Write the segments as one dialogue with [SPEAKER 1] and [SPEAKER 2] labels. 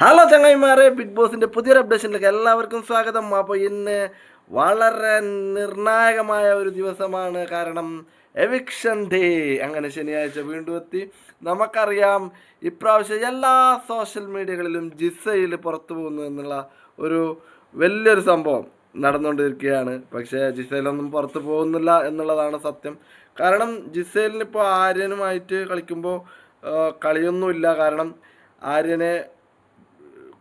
[SPEAKER 1] Hello ചങ്ങായിമാരെ big ബോസിന്റെ പുതിയൊരു അപ്ഡേഷനിലേക്ക് എല്ലാവർക്കും സ്വാഗതം. അപ്പോൾ ഇന്ന് വളരെ നിർണായകമായ ഒരു ദിവസമാണ്. കാരണം എവിക്ഷൻ ഡേ അങ്ങനെ ശനിയാഴ്ച വീണ്ടും എത്തി. നമുക്കറിയാം ഇപ്രാവശ്യം എല്ലാ സോഷ്യൽ മീഡിയകളിലും ജിസയിൽ പുറത്തു പോകുന്നു എന്നുള്ള ഒരു വലിയൊരു സംഭവം നടന്നുകൊണ്ടിരിക്കുകയാണ്. പക്ഷേ ജിസയിലൊന്നും പുറത്തു പോകുന്നില്ല എന്നുള്ളതാണ് സത്യം. കാരണം ജിസയിലിപ്പോൾ ആര്യനുമായിട്ട് കളിക്കുമ്പോൾ കളിയൊന്നുമില്ല. കാരണം ആര്യനെ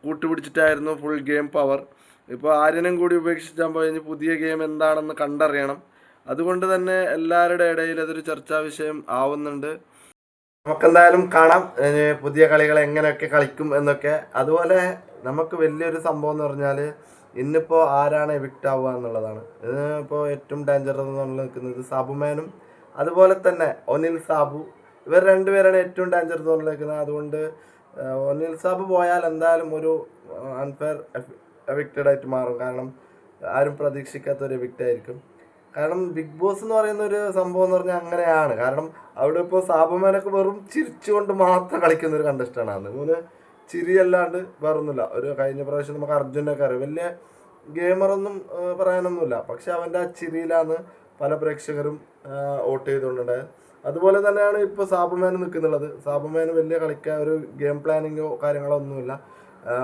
[SPEAKER 1] കൂട്ടുപിടിച്ചിട്ടായിരുന്നു ഫുൾ ഗെയിം പവർ ഇപ്പോൾ ആര്യനും കൂടി ഉപേക്ഷിച്ചാകുമ്പോൾ ഇനി പുതിയ ഗെയിം എന്താണെന്ന് കണ്ടറിയണം. അതുകൊണ്ട് തന്നെ എല്ലാവരുടെ ഇടയിൽ അതൊരു ചർച്ചാ വിഷയം ആവുന്നുണ്ട്. നമുക്കെന്തായാലും കാണാം. പുതിയ കളികൾ എങ്ങനെയൊക്കെ കളിക്കും എന്നൊക്കെ. അതുപോലെ നമുക്ക് വലിയൊരു സംഭവം എന്ന് പറഞ്ഞാൽ ഇന്നിപ്പോൾ ആരാണ് എവിക്റ്റ് ആവുക എന്നുള്ളതാണ്. ഇപ്പോൾ ഏറ്റവും എന്ന് നിൽക്കുന്നത് സാബുമാനും അതുപോലെ തന്നെ ഒനിൽ സാബു. ഇവർ രണ്ടുപേരാണ് ഏറ്റവും ഡേഞ്ചർ സോണിൽ നിൽക്കുന്നത്. അതുകൊണ്ട് ഒനിൽ സാബ് പോയാൽ എന്തായാലും ഒരു അൺഫെയർ എവിക്റ്റഡ് ആയിട്ട് മാറും. കാരണം ആരും പ്രതീക്ഷിക്കാത്ത ഒരു എവിക്റ്റ് ആയിരിക്കും. കാരണം ബിഗ് ബോസ് എന്ന് പറയുന്ന ഒരു സംഭവം എന്ന് പറഞ്ഞാൽ അങ്ങനെയാണ്. കാരണം അവിടെ ഇപ്പോൾ സാബുമാനൊക്കെ വെറും ചിരിച്ചുകൊണ്ട് മാത്രം കളിക്കുന്ന ഒരു കണ്ടസ്റ്റാണ് അന്ന് മൂന്ന് ചിരിയല്ലാണ്ട് വേറൊന്നുമില്ല. ഒരു കഴിഞ്ഞ പ്രാവശ്യം നമുക്ക് അർജുനൊക്കെ അറിയാം. വലിയ ഗെയിമറൊന്നും പറയാനൊന്നുമില്ല. പക്ഷെ അവന്റെ ആ ചിരിയിലാണ് പല പ്രേക്ഷകരും വോട്ട് ചെയ്തുകൊണ്ടുണ്ടായത് അതുപോലെ തന്നെയാണ് ഇപ്പോൾ സാബുമാൻ നിൽക്കുന്നുള്ളത് സാബുമാൻ വലിയ കളിക്കാൻ ഒരു ഗെയിം പ്ലാനിങ്ങോ കാര്യങ്ങളോ ഒന്നുമില്ല.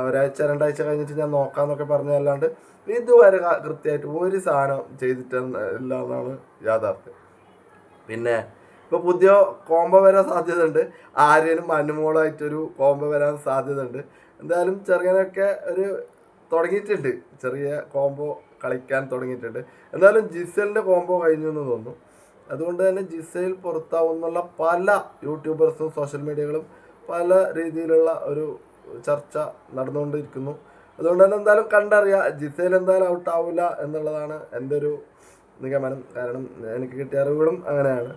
[SPEAKER 1] ഒരാഴ്ച രണ്ടാഴ്ച കഴിഞ്ഞിട്ട് ഞാൻ നോക്കാന്നൊക്കെ പറഞ്ഞതല്ലാണ്ട് ഇതുവരെ കൃത്യമായിട്ട് ഒരു സാധനം ചെയ്തിട്ടില്ല എന്നാണ് യാഥാർത്ഥ്യം. പിന്നെ ഇപ്പോൾ പുതിയ കോംബോ വരാൻ സാധ്യതയുണ്ട്. ആര്യനും അനുമോളായിട്ടൊരു കോംബോ വരാൻ സാധ്യതയുണ്ട്. എന്തായാലും ചെറുങ്ങനൊക്കെ ഒരു തുടങ്ങിയിട്ടുണ്ട്. ചെറിയ കോംബോ കളിക്കാൻ തുടങ്ങിയിട്ടുണ്ട്. എന്തായാലും ജിസലിന്റെ കോംബോ കഴിഞ്ഞു എന്ന് തോന്നുന്നു. അതുകൊണ്ട് തന്നെ ജിസയിൽ പുറത്താവുന്നുള്ള പല യൂട്യൂബേഴ്സും സോഷ്യൽ മീഡിയകളും പല രീതിയിലുള്ള ഒരു ചർച്ച നടന്നുകൊണ്ടിരിക്കുന്നു. അതുകൊണ്ട് തന്നെ എന്തായാലും കണ്ടറിയാം ജിസയിൽ എന്തായാലും ഔട്ട് ആവില്ല എന്നുള്ളതാണ് എന്റെ ഒരു നിഗമനം. കാരണം എനിക്ക് കിട്ടിയ അറിവുകളും അങ്ങനെയാണ്.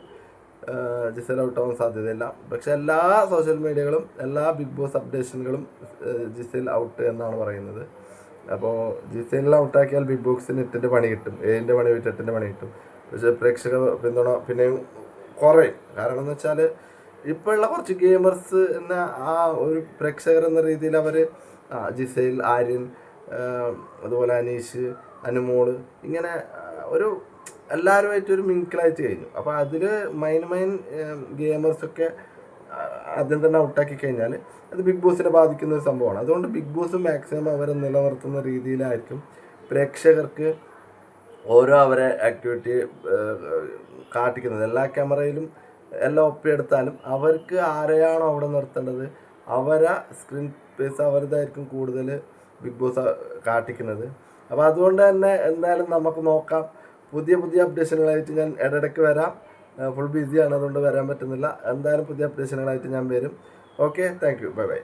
[SPEAKER 1] ജിസയിൽ ഔട്ട് ആവാൻ സാധ്യതയില്ല. പക്ഷെ എല്ലാ സോഷ്യൽ മീഡിയകളും എല്ലാ ബിഗ് ബോസ് അപ്ഡേഷനുകളും ജിസയിൽ ഔട്ട് എന്നാണ് പറയുന്നത്. അപ്പോൾ ജിസയിൽ ഔട്ടാക്കിയാൽ ബിഗ് ബോക്സിന് എട്ടിന്റെ പണി കിട്ടും ഏഴിന്റെ പണി പോയിട്ട് എട്ടിന്റെ പണി കിട്ടും. പ്രേക്ഷക പിന്തുണ പിന്നെയും കുറയും. കാരണം എന്ന് വെച്ചാൽ ഇപ്പോഴുള്ള കുറച്ച് ഗെയിമേഴ്സ് എന്ന ആ ഒരു പ്രേക്ഷകർ എന്ന രീതിയിൽ അവർ ജിസൈൽ ആര്യൻ അതുപോലെ അനീഷ് അനുമോൾ ഇങ്ങനെ ഒരു എല്ലാവരുമായിട്ട് ഒരു മിങ്കിളായിട്ട് കഴിഞ്ഞു. അപ്പോൾ അതിൽ മൈൻ മൈൻ ഗെയിമേഴ്സൊക്കെ ആദ്യം തന്നെ ഔട്ടാക്കി കഴിഞ്ഞാൽ അത് ബിഗ് ബോസിനെ ബാധിക്കുന്ന ഒരു സംഭവമാണ്. അതുകൊണ്ട് ബിഗ് ബോസ് മാക്സിമം അവരെ നിലനിർത്തുന്ന രീതിയിലായിരിക്കും പ്രേക്ഷകർക്ക് ഓരോ അവരെ ആക്ടിവിറ്റി കാട്ടിക്കുന്നത്. എല്ലാ ക്യാമറയിലും എല്ലാം ഒപ്പിയെടുത്താലും അവർക്ക് ആരെയാണോ അവിടെ നിർത്തേണ്ടത്? അവരെ സ്ക്രീൻ സ്പേസ് അവരുതായിരിക്കും കൂടുതൽ ബിഗ് ബോസ് കാട്ടിക്കുന്നത്. അപ്പോൾ അതുകൊണ്ട് തന്നെ എന്തായാലും നമുക്ക് നോക്കാം. പുതിയ പുതിയ അപ്ഡേഷനുകളായിട്ട് ഞാൻ ഇടയ്ക്ക് വരാം. ഫുൾ ബിസിയാണ് അതുകൊണ്ട് വരാൻ പറ്റുന്നില്ല. എന്തായാലും പുതിയ അപ്ഡേഷനുകളായിട്ട് ഞാൻ വരും. Okay thank you bye bye